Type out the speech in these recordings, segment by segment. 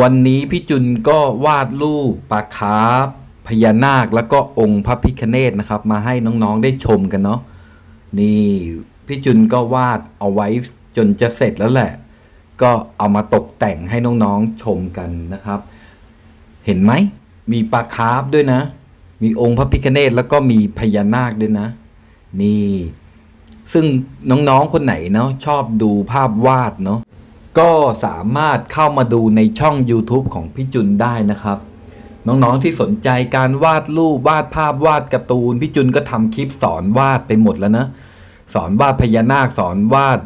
วันนี้พี่จุนก็วาดรูปปลาคาร์ฟพญานาคแล้วก็องค์พระพิคเนตนะครับ มาให้น้องๆได้ชมกันเนาะนี่พี่จุนก็วาดเอาไว้จนจะเสร็จแล้วแหละ ก็เอามาตกแต่งให้น้องๆชมกันนะครับ เห็นไหมมีปลาคาร์ฟด้วยนะ มีองค์พระพิคเนตแล้วก็มีพญานาคด้วยนะ นี่ ซึ่งน้องๆคนไหนเนาะชอบดูภาพวาดเนาะ ก็สามารถเข้ามาดูในช่อง YouTube ของพี่จุนได้นะครับ น้องๆที่สนใจการวาดรูปวาดภาพวาดการ์ตูนพี่จุนก็ทำคลิปสอนวาดไปหมดแล้วนะสอนวาดพญานาคสอนวาด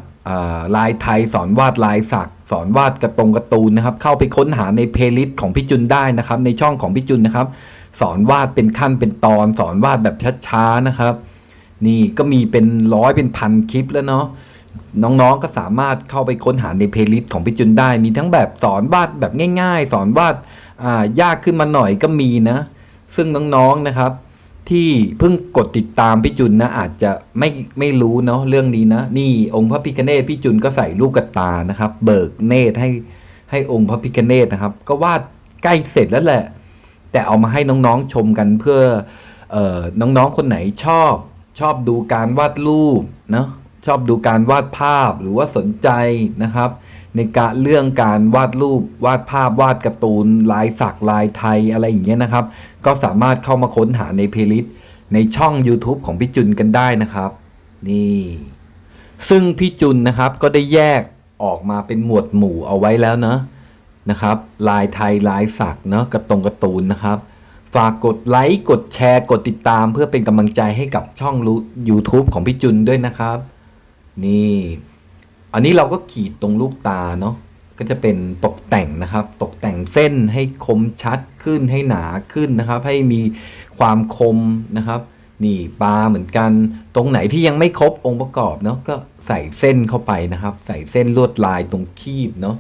ลายไทย สอนวาดลายสัก สอนวาดกระตรงการ์ตูนนะครับ เข้าไปค้นหาในเพลย์ลิสต์ของพี่จุนได้นะครับ ในช่องของพี่จุนนะครับ สอนวาดเป็นขั้นเป็นตอน สอนวาดแบบช้าๆนะครับ นี่ก็มีเป็นร้อยเป็นพันคลิปแล้วเนาะ น้องๆก็สามารถเข้าไปค้นหาในเพลย์ลิสต์ของพี่จุนได้ มีทั้งแบบสอนวาดแบบง่าย ๆ สอนวาดยากขึ้นมาหน่อยก็มีนะ ซึ่งน้องๆนะครับ ที่เพิ่งกดติดตามพี่จุนนะ อาจจะไม่ไม่รู้เนาะเรื่องนี้นะ นี่องค์พระพิคเนตพี่จุนก็ใส่ลูกกระตานะครับ เบิกเนตให้ให้องค์พระพิคเนตนะครับ ก็วาดใกล้เสร็จแล้วแหละ แต่เอามาให้น้องๆชมกันเพื่อเอ่อน้องๆคนไหนชอบชอบดูการวาดรูปเนาะ ชอบดูการวาดภาพหรือว่าสนใจนะครับ ในการเรื่องการวาดรูปวาดภาพวาดการ์ตูนลายสักลายไทยอะไรอย่างเงี้ยนะครับ ก็สามารถเข้ามาค้นหาในเพลย์ลิสต์ในช่อง YouTube ของพี่จุนกันได้นะครับ นี่ ซึ่งพี่จุนนะครับก็ได้แยกออกมาเป็นหมวดหมู่เอาไว้แล้วเนะนะครับ ลายไทยลายสักเนาะกระตรงการ์ตูนนะครับ ฝากกดไลค์กดแชร์ กดติดตาม เพื่อเป็นกำลังใจให้กับช่องรู้ YouTube ของพี่จุนด้วยนะครับ นี่ อันนี้เราก็ขีดตรงลูกตาเนาะก็จะเป็นตกแต่งนะครับ ตกแต่งเส้นให้คมชัดขึ้นให้หนาขึ้นนะครับ ให้มีความคมนะครับ นี่ปลาเหมือนกัน ตรงไหนที่ยังไม่ครบองค์ประกอบเนาะก็ใส่เส้นเข้าไปนะครับ ใส่เส้นลวดลายตรงคีบเนาะ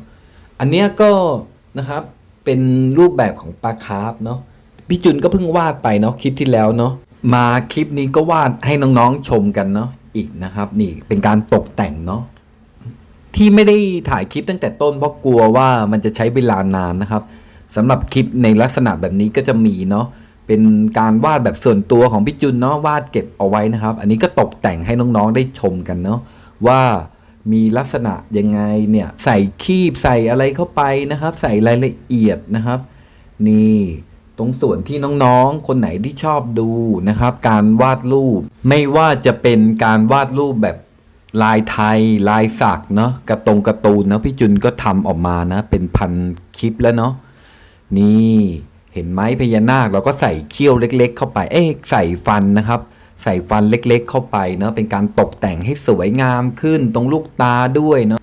อันเนี้ยก็นะครับเป็นรูปแบบของปลาคาร์ฟเนาะพี่จุนก็เพิ่งวาดไปเนาะคลิปที่แล้วเนาะมาคลิปนี้ก็วาดให้น้องๆชมกันเนาะ อีกนะครับ นี่เป็นการตกแต่งเนาะที่ไม่ได้ถ่ายคลิปตั้งแต่ต้นเพราะกลัวว่ามันจะใช้เวลานานนะครับสำหรับคลิปในลักษณะแบบนี้ก็จะมีเนาะเป็นการวาดแบบส่วนตัวของพี่จุนเนาะวาดเก็บเอาไว้นะครับ อันนี้ก็ตกแต่งให้น้องๆได้ชมกันเนาะว่ามีลักษณะยังไงเนี่ยใส่คีบใส่อะไรเข้าไปนะครับ ใส่รายละเอียดนะครับ นี่ ตรงส่วนที่น้องๆ คนไหนที่ชอบดูนะครับ การวาดรูป ไม่ว่าจะเป็นการวาดรูปแบบลายไทย ลายสักเนาะกระตรงกร์ตูนนะพี่จุนก็ทำออกมานะ เป็นพันคลิปแล้วเนาะนี่เห็นไหมพญานาคเราก็ใส่เขี้ยวเล็ก ๆ เข้าไป เอ้ยใส่ฟันนะครับ ใส่ฟันเล็ก ๆ เข้าไปเนาะเป็นการตกแต่งให้สวยงามขึ้นตรงลูกตาด้วยเนาะ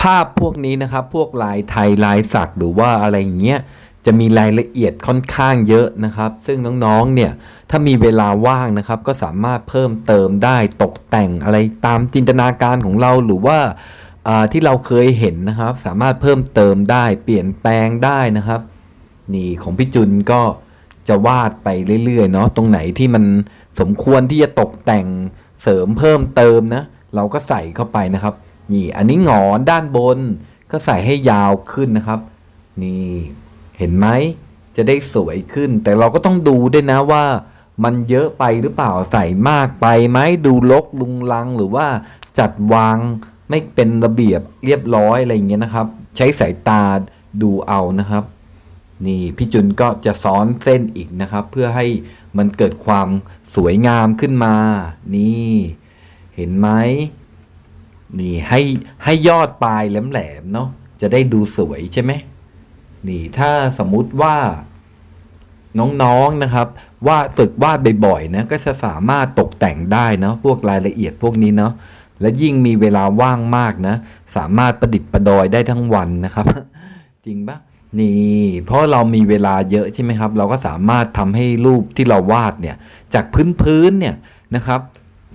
ภาพพวกนี้นะครับ พวกลายไทยลายสักหรือว่าอะไรเงี้ย จะมีรายละเอียดค่อนข้างเยอะนะครับ ซึ่งน้องๆ เนี่ย ถ้ามีเวลาว่างนะครับ ก็สามารถเพิ่มเติมได้ตกแต่งอะไรตามจินตนาการของเราหรือว่าที่เราเคยเห็นนะครับ สามารถเพิ่มเติมได้เปลี่ยนแปลงได้นะครับ นี่ของพี่จุนก็จะวาดไปเรื่อยๆเนาะตรงไหนที่มันสมควรที่จะตกแต่งเสริมเพิ่มเติมนะ เราก็ใส่เข้าไปนะครับ นี่ อันนี้หงอนด้านบน ก็ใส่ให้ยาวขึ้นนะครับ นี่ เห็นไหมจะได้สวยขึ้น แต่เราก็ต้องดูด้วยนะว่า มันเยอะไปหรือเปล่าใส่มากไปไหมดูลกลุงลังหรือว่าจัดวางไม่เป็นระเบียบเรียบร้อยอะไรอย่างเงี้ยนะครับ ใช้สายตาดูเอานะครับ นี่พี่จุนก็จะซ้อนเส้นอีกนะครับ เพื่อให้มันเกิดความสวยงามขึ้นมา นี่ เห็นไหมนี่ให้ให้ยอดปลายแหลมๆเนาะจะได้ดูสวยใช่ไหม นี่ถ้าสมมุติว่าน้องๆนะครับวาดฝึกวาดบ่อยๆนะก็จะสามารถตกแต่งได้เนาะพวกรายละเอียดพวกนี้เนาะและยิ่งมีเวลาว่างมากนะ สามารถประดิษฐ์ประดอยได้ทั้งวันนะครับ จริงปะนี่ เพราะเรามีเวลาเยอะใช่ไหมครับ เราก็สามารถทำให้รูปที่เราวาดเนี่ยจากพื้นๆเนี่ยนะครับ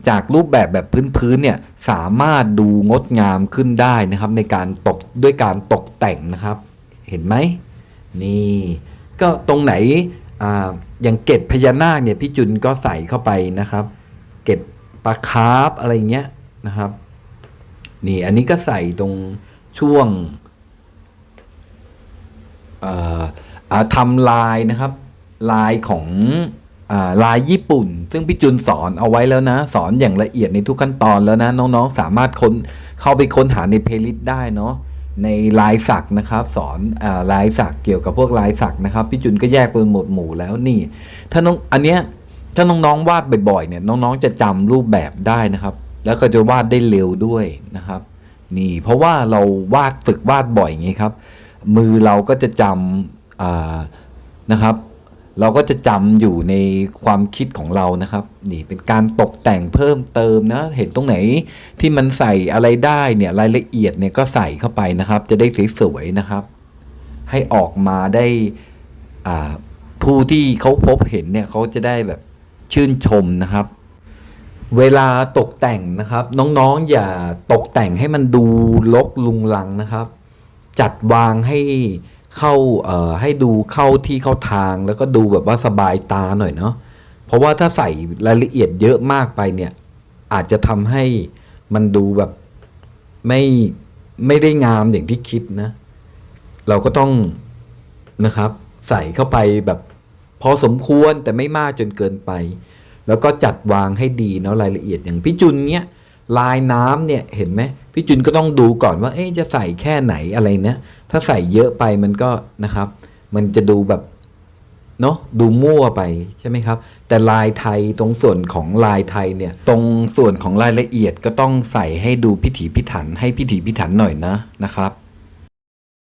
จากรูปแบบแบบพื้นๆเนี่ยสามารถดูงดงามขึ้นได้นะครับ ในการตกด้วยการตกแต่งนะครับ เห็นไหมนี่ก็ตรงไหนอ่าอย่างเกตพญานาคเนี่ยพี่จุนก็ใส่เข้าไปนะครับ เกตปลาคาร์ฟอะไรเงี้ยนะครับ นี่อันนี้ก็ใส่ตรงช่วงทำลายนะครับ ลายของอลายญี่ปุ่น ซึ่งพี่จุนสอนเอาไว้แล้วนะ สอนอย่างละเอียดในทุกขั้นตอนแล้วนะ น้องๆ สามารถค้นเข้าไปค้นหาในเพลย์ลิสต์ได้เนาะ ในลายสักนะครับ สอนอลายสักเกี่ยวกับพวกลายสักนะครับพี่จุนก็แยกเป็นหมวดหมู่แล้วนี่ ถ้าน้องอันเนี้ยถ้าน้องๆวาดบ่อยๆเนี่ยน้องๆจะจำรูปแบบได้นะครับ แล้วก็จะวาดได้เร็วด้วยนะครับ นี่เพราะว่าเราวาดฝึกวาดบ่อยอย่างงี้ครับ มือเราก็จะจำนะครับ เราก็จะจำอยู่ในความคิดของเรานะครับ นี่เป็นการตกแต่งเพิ่มเติมนะ เห็นตรงไหนที่มันใส่อะไรได้เนี่ยรายละเอียดเนี่ยก็ใส่เข้าไปนะครับ จะได้สวยๆนะครับ ให้ออกมาได้ผู้ที่เขาพบเห็นเนี่ยเขาจะได้แบบชื่นชมนะครับ เวลาตกแต่งนะครับ น้องๆอย่าตกแต่งให้มันดูลกลุงลังนะครับ จัดวางให้ เข้าเอ่อให้ดูเข้าที่เข้าทางแล้วก็ดูแบบว่าสบายตาหน่อยเนาะเพราะว่าถ้าใส่รายละเอียดเยอะมากไปเนี่ย อาจจะทำให้มันดูแบบไม่ไม่ได้งามอย่างที่คิดนะ เราก็ต้องนะครับ ใส่เข้าไปแบบพอสมควรแต่ไม่มากจนเกินไป แล้วก็จัดวางให้ดีเนาะรายละเอียดอย่างพี่จุนเนี้ยลายน้ำเนี่ยเห็นไหม พี่จุนก็ต้องดูก่อนว่า เอ๊ะจะใส่แค่ไหนอะไรเนี้ยถ้าใส่เยอะไปมันก็นะครับ มันจะดูแบบเนาะดูมั่วไปใช่ไหมครับ แต่ลายไทยตรงส่วนของลายไทยเนี่ย ตรงส่วนของรายละเอียดก็ต้องใส่ให้ดูพิถีพิถันให้พิถีพิถันหน่อยนะนะครับ